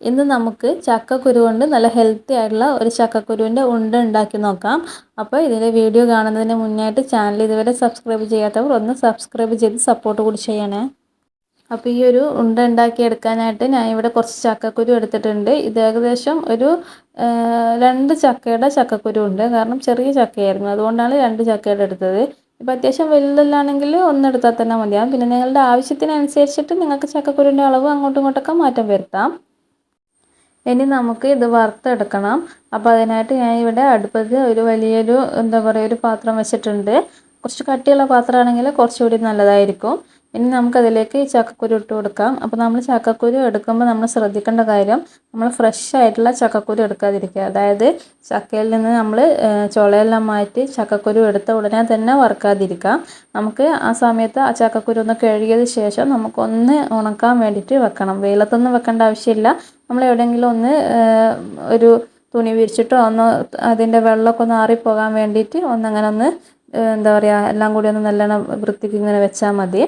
ഇന്ന് നമുക്ക് ചക്കക്കുരു കൊണ്ട് നല്ല ഹെൽത്തി ആയിട്ടുള്ള ഒരു ചക്കക്കുരുവിന്റെ ഉണ്ട ഉണ്ടാക്കി നോക്കാം. അപ്പോൾ ഇതിന്റെ വീഡിയോ കാണുന്നതിന് മുന്നായിട്ട് ചാനൽ ഇതുവരെ സബ്സ്ക്രൈബ് ചെയ്യാത്തവർ ഒന്ന് സബ്സ്ക്രൈബ് ചെയ്ത് സപ്പോർട്ട് കൂടി ചെയ്യണേ. അപ്പോൾ ഈ ഒരു ഉണ്ട ഉണ്ടാക്കി എടുക്കാനായിട്ട് ഞാൻ ഇവിടെ കുറച്ച് ചക്കക്കുരു എടുത്തിട്ടുണ്ട്. ഇത് ഏകദേശം ഒരു രണ്ട് ചക്കയുടെ ചക്കക്കുരു ഉണ്ട്. കാരണം ചെറിയ ചക്കയായിരുന്നു. അതുകൊണ്ടാണ് രണ്ട് ചക്കയുടെ എടുത്തത്. ഇപ്പോൾ അത്യാവശ്യം വലുതല്ലാണെങ്കിൽ ഒന്നെടുത്താൽ തന്നെ മതിയാവും പിന്നെ നിങ്ങളുടെ ആവശ്യത്തിനനുസരിച്ചിട്ട് നിങ്ങൾക്ക് ചക്കക്കുരുവിന്റെ അളവ് അങ്ങോട്ടും ഇങ്ങോട്ടൊക്കെ മാറ്റം വരുത്താം. ഇനി നമുക്ക് ഇത് വറുത്തെടുക്കണം. അപ്പോൾ അതിനായിട്ട് ഞാൻ ഇവിടെ അടുപ്പത്ത് ഒരു വലിയൊരു എന്താ പറയുക ഒരു പാത്രം വെച്ചിട്ടുണ്ട്. കുറച്ച് കട്ടിയുള്ള പാത്രമാണെങ്കിൽ കുറച്ചുകൂടി നല്ലതായിരിക്കും. ഇനി നമുക്കതിലേക്ക് ചക്കക്കുരു ഇട്ട് കൊടുക്കാം. അപ്പോൾ നമ്മൾ ചക്കക്കുരു എടുക്കുമ്പോൾ നമ്മൾ ശ്രദ്ധിക്കേണ്ട കാര്യം നമ്മൾ ഫ്രഷ് ആയിട്ടുള്ള ചക്കക്കുരു എടുക്കാതിരിക്കുക. അതായത് ചക്കയിൽ നിന്ന് നമ്മൾ ചുളയെല്ലാം മാറ്റി ചക്കക്കുരു എടുത്ത ഉടനെ തന്നെ വറുക്കാതിരിക്കുക. നമുക്ക് ആ സമയത്ത് ആ ചക്കക്കുരു ഒന്ന് കഴുകിയത് ശേഷം നമുക്കൊന്ന് ഉണക്കാൻ വേണ്ടിയിട്ട് വെക്കണം. വെയിലത്തൊന്നും വെക്കേണ്ട ആവശ്യമില്ല. നമ്മൾ എവിടെയെങ്കിലും ഒന്ന് ഒരു തുണി വിരിച്ചിട്ടോ ഒന്ന് അതിന്റെ വെള്ളമൊക്കെ ഒന്ന് ആറിപ്പോകാൻ വേണ്ടിയിട്ട് ഒന്നങ്ങനെ ഒന്ന് എന്താ പറയുക എല്ലാം കൂടി ഒന്ന് നല്ലോണം വൃത്തിക്ക് ഇങ്ങനെ വെച്ചാൽ മതി.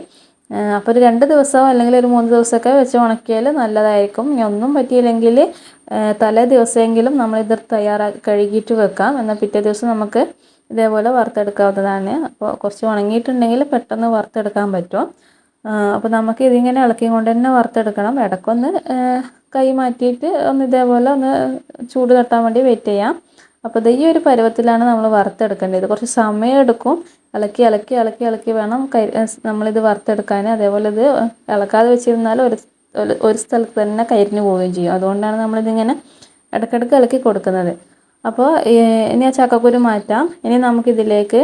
അപ്പോൾ ഒരു രണ്ട് ദിവസമോ അല്ലെങ്കിൽ ഒരു മൂന്ന് ദിവസമൊക്കെ വെച്ച് ഉണക്കിയാൽ നല്ലതായിരിക്കും. ഇനി ഒന്നും പറ്റിയില്ലെങ്കിൽ തലേ ദിവസമെങ്കിലും നമ്മളിത് തയ്യാറാക്കി കഴുകിയിട്ട് വെക്കാം. എന്നാൽ പിറ്റേ ദിവസം നമുക്ക് ഇതേപോലെ വറുത്തെടുക്കാവുന്നതാണ്. അപ്പോൾ കുറച്ച് ഉണങ്ങിയിട്ടുണ്ടെങ്കിൽ പെട്ടെന്ന് വറുത്തെടുക്കാൻ പറ്റും. അപ്പോൾ നമുക്ക് ഇതിങ്ങനെ ഇളക്കി കൊണ്ട് തന്നെ വറുത്തെടുക്കണം. ഇടയ്ക്കൊന്ന് കൈ മാറ്റിയിട്ട് ഒന്ന് ഇതേപോലെ ഒന്ന് ചൂട് തട്ടാൻ വേണ്ടി വെയിറ്റ് ചെയ്യാം. അപ്പോൾ ഈ ഒരു പരുവത്തിലാണ് നമ്മൾ വറുത്തെടുക്കേണ്ടത്. കുറച്ച് സമയം എടുക്കും. ഇളക്കി ഇളക്കി ഇളക്കി ഇളക്കി വേണം കൈ നമ്മളിത് വറുത്തെടുക്കാൻ. അതേപോലെ ഇത് ഇളക്കാതെ വെച്ചിരുന്നാൽ ഒരു ഒരു സ്ഥലത്ത് തന്നെ കരിഞ്ഞു പോവുകയും ചെയ്യും. അതുകൊണ്ടാണ് നമ്മളിതിങ്ങനെ ഇടയ്ക്കിടയ്ക്ക് ഇളക്കി കൊടുക്കുന്നത്. അപ്പോൾ ഇനി ആ ചക്കക്കുരു മാറ്റാം. ഇനി നമുക്കിതിലേക്ക്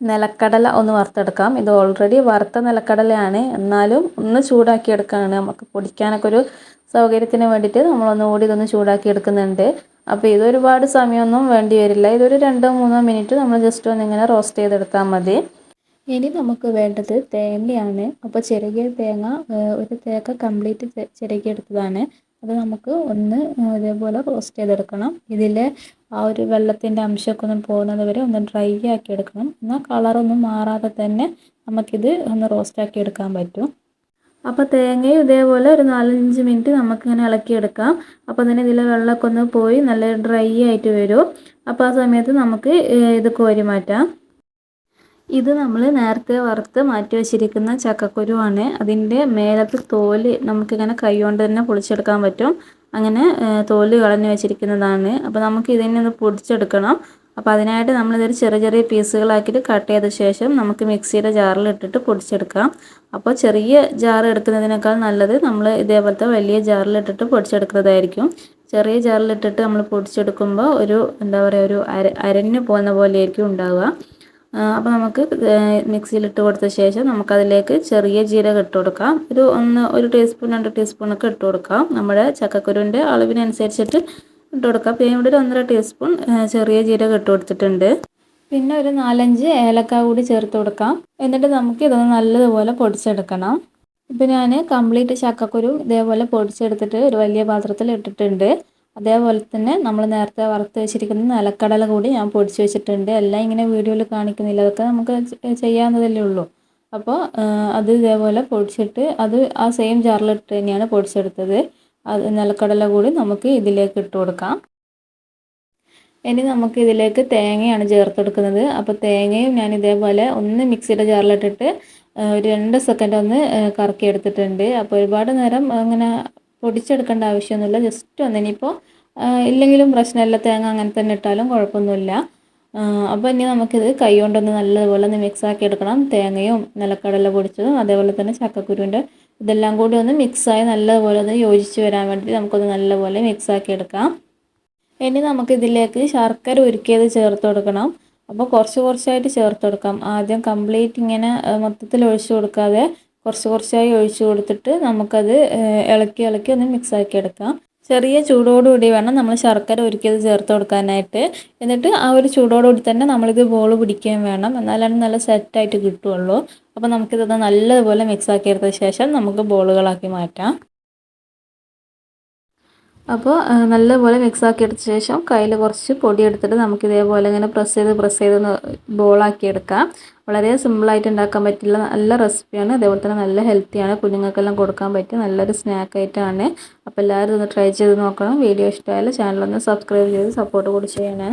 നിലക്കടല ഒന്ന് വറുത്തെടുക്കാം. ഇത് ഓൾറെഡി വറുത്ത നിലക്കടലയാണ്. എന്നാലും ഒന്ന് ചൂടാക്കി എടുക്കുകയാണ് നമുക്ക് പൊടിക്കാനൊക്കെ ഒരു സൗകര്യത്തിന് വേണ്ടിയിട്ട് നമ്മളൊന്നുകൂടി ഇതൊന്ന് ചൂടാക്കി എടുക്കുന്നുണ്ട് അപ്പോൾ ഇതൊരുപാട് സമയമൊന്നും വേണ്ടി വരില്ല. ഇതൊരു രണ്ടോ മൂന്നോ മിനിറ്റ് നമ്മൾ ജസ്റ്റ് ഒന്ന് ഇങ്ങനെ റോസ്റ്റ് ചെയ്തെടുത്താൽ മതി. ഇനി നമുക്ക് വേണ്ടത് തേങ്ങയാണ്. അപ്പോൾ ചിരകിയ തേങ്ങ ഒരു തേങ്ങ കംപ്ലീറ്റ് ചിരകിയെടുത്തതാണ് അത് നമുക്ക് ഒന്ന് ഇതേപോലെ റോസ്റ്റ് ചെയ്തെടുക്കണം. ഇതിൽ ആ ഒരു വെള്ളത്തിന്റെ അംശമൊക്കെ ഒന്ന് പോകുന്നത് വരെ ഒന്ന് ഡ്രൈ ആക്കി എടുക്കണം എന്നാൽ കളറൊന്നും മാറാതെ തന്നെ നമുക്കിത് ഒന്ന് റോസ്റ്റ് ആക്കി എടുക്കാൻ പറ്റും. അപ്പോൾ തേങ്ങയും ഇതേപോലെ ഒരു നാലഞ്ച് മിനിറ്റ് നമുക്കിങ്ങനെ ഇളക്കിയെടുക്കാം. അപ്പോൾ തന്നെ ഇതിലെ വെള്ളമൊക്കെ ഒന്ന് പോയി നല്ല ഡ്രൈ ആയിട്ട് വരും. അപ്പോൾ ആ സമയത്ത് നമുക്ക് ഇത് കോരി മാറ്റാം. ഇത് നമ്മൾ നേരത്തെ വറുത്ത് മാറ്റി വെച്ചിരിക്കുന്ന ചക്കക്കുരുവാണ്. അതിന്റെ മേലത്തെ തോൽ നമുക്കിങ്ങനെ കൈ കൊണ്ട് തന്നെ പൊളിച്ചെടുക്കാൻ പറ്റും. അങ്ങനെ തോൽ കളഞ്ഞു വെച്ചിരിക്കുന്നതാണ്. അപ്പോൾ നമുക്ക് ഇതിനെ ഒന്ന് പൊടിച്ചെടുക്കണം. അപ്പോൾ അതിനായിട്ട് നമ്മളിതൊരു ചെറിയ ചെറിയ പീസുകളാക്കിയിട്ട് കട്ട് ചെയ്ത ശേഷം നമുക്ക് മിക്സിയുടെ ജാറിൽ ഇട്ടിട്ട് പൊടിച്ചെടുക്കാം. അപ്പോൾ ചെറിയ ജാർ എടുക്കുന്നതിനേക്കാൾ നല്ലത് നമ്മൾ ഇതേപോലത്തെ വലിയ ജാറിലിട്ടിട്ട് പൊടിച്ചെടുക്കുന്നതായിരിക്കും. ചെറിയ ജാറിലിട്ടിട്ട് നമ്മൾ പൊടിച്ചെടുക്കുമ്പോൾ ഒരു എന്താ പറയുക ഒരു അര അരഞ്ഞു പോകുന്ന പോലെയായിരിക്കും ഉണ്ടാവുക. അപ്പോൾ നമുക്ക് മിക്സിയിലിട്ട് കൊടുത്ത ശേഷം നമുക്കതിലേക്ക് ചെറിയ ജീരകം ഇട്ട് കൊടുക്കാം. ഒരു ഒന്ന് ഒരു ടീസ്പൂൺ രണ്ട് ടീസ്പൂണൊക്കെ ഇട്ട് കൊടുക്കാം. നമ്മുടെ ചക്കക്കുരുവിന്റെ അളവിനനുസരിച്ചിട്ട് ഇട്ട് കൊടുക്കാം. പിന്നെ ഇവിടെ ഒരു ഒന്നര ടീസ്പൂൺ ചെറിയ ജീരകം ഇട്ട് കൊടുത്തിട്ടുണ്ട്. പിന്നെ ഒരു നാലഞ്ച് ഏലക്ക കൂടി ചേർത്ത് കൊടുക്കാം. എന്നിട്ട് നമുക്ക് ഇതൊന്ന് നല്ലതുപോലെ പൊടിച്ചെടുക്കണം. ഇപ്പം ഞാൻ കംപ്ലീറ്റ് ചക്കക്കുരു ഇതേപോലെ പൊടിച്ചെടുത്തിട്ട് ഒരു വലിയ പാത്രത്തിൽ ഇട്ടിട്ടുണ്ട്. അതേപോലെ തന്നെ നമ്മൾ നേരത്തെ വറുത്ത് വെച്ചിരിക്കുന്ന നിലക്കടല കൂടി ഞാൻ പൊടിച്ച് വെച്ചിട്ടുണ്ട്. എല്ലാം ഇങ്ങനെ വീഡിയോയിൽ കാണിക്കുന്നില്ല. അതൊക്കെ നമുക്ക് ചെയ്യാവുന്നതല്ലേ ഉള്ളൂ. അപ്പോൾ അത് ഇതേപോലെ പൊടിച്ചിട്ട് അത് ആ സെയിം ജാറിലിട്ട് തന്നെയാണ് പൊടിച്ചെടുത്തത്. അത് നിലക്കടല കൂടി നമുക്ക് ഇതിലേക്ക് ഇട്ട് കൊടുക്കാം. ഇനി നമുക്ക് ഇതിലേക്ക് തേങ്ങയാണ് ചേർത്തെടുക്കുന്നത്. അപ്പോൾ തേങ്ങയും ഞാൻ ഇതേപോലെ ഒന്ന് മിക്സിയുടെ ജാറിലിട്ടിട്ട് ഒരു രണ്ട് സെക്കൻഡ് ഒന്ന് കറക്കി എടുത്തിട്ടുണ്ട് അപ്പോൾ ഒരുപാട് നേരം അങ്ങനെ പൊടിച്ചെടുക്കേണ്ട ആവശ്യമൊന്നുമില്ല. ജസ്റ്റ് ഒന്ന് ഇനിയിപ്പോൾ ഇല്ലെങ്കിലും പ്രശ്നമില്ല. തേങ്ങ അങ്ങനെ തന്നെ ഇട്ടാലും കുഴപ്പമൊന്നുമില്ല. അപ്പോൾ ഇനി നമുക്കിത് കൈ കൊണ്ടൊന്ന് നല്ലതുപോലെ ഒന്ന് മിക്സ് ആക്കി എടുക്കണം. തേങ്ങയും നിലക്കടല പൊടിച്ചതും അതേപോലെ തന്നെ ചക്കക്കുരുവിന്റെ ഇതെല്ലാം കൂടി ഒന്ന് മിക്സായി നല്ലതുപോലെ ഒന്ന് യോജിച്ച് വരാൻ വേണ്ടി നമുക്കൊന്ന് നല്ലപോലെ മിക്സ് ആക്കി എടുക്കാം. ഇനി നമുക്ക് ഇതിലേക്ക് ശർക്കര ഉരുക്കിയത് ചേർത്ത് കൊടുക്കണം. അപ്പോൾ കുറച്ച് കുറച്ചായിട്ട് ചേർത്ത് കൊടുക്കാം. ആദ്യം കംപ്ലീറ്റ് ഇങ്ങനെ മൊത്തത്തിൽ ഒഴിച്ചു കൊടുക്കാതെ കുറച്ച് കുറച്ചായി ഒഴിച്ചു കൊടുത്തിട്ട് നമുക്കത് ഇളക്കി ഇളക്കി ഒന്ന് മിക്സ് ആക്കി എടുക്കാം. ചെറിയ ചൂടോടുകൂടി വേണം നമ്മൾ ശർക്കര ഒരുക്കിയത് ചേർത്ത് കൊടുക്കാനായിട്ട്. എന്നിട്ട് ആ ഒരു ചൂടോടുകൂടി തന്നെ നമ്മളിത് ബോൾ പിടിക്കുകയും വേണം. എന്നാലാണ് നല്ല സെറ്റായിട്ട് കിട്ടുള്ളൂ അപ്പോൾ നമുക്കിതൊന്ന് നല്ലതുപോലെ മിക്സ് എടുത്ത ശേഷം നമുക്ക് ബോളുകളാക്കി മാറ്റാം. അപ്പോൾ നല്ലപോലെ മിക്സാക്കി എടുത്ത ശേഷം കയ്യിൽ കുറച്ച് പൊടി എടുത്തിട്ട് നമുക്ക് ഇതേപോലെ ഇങ്ങനെ പ്രസ് ചെയ്ത് പ്രസ് ചെയ്ത് ബോളാക്കി എടുക്കാം. വളരെ സിമ്പിളായിട്ട് ഉണ്ടാക്കാൻ പറ്റില്ല. നല്ല റെസിപ്പിയാണ് അതേപോലെ തന്നെ നല്ല ഹെൽത്തിയാണ് കുഞ്ഞുങ്ങൾക്കെല്ലാം കൊടുക്കാൻ പറ്റിയ നല്ലൊരു സ്നാക്ക് ആയിട്ടാണ് അപ്പോൾ എല്ലാവരും ഒന്ന് ട്രൈ ചെയ്ത് നോക്കണം. വീഡിയോ ഇഷ്ടമായാലും ചാനലൊന്ന് സബ്സ്ക്രൈബ് ചെയ്ത് സപ്പോർട്ട് കൂടി ചെയ്യണേ.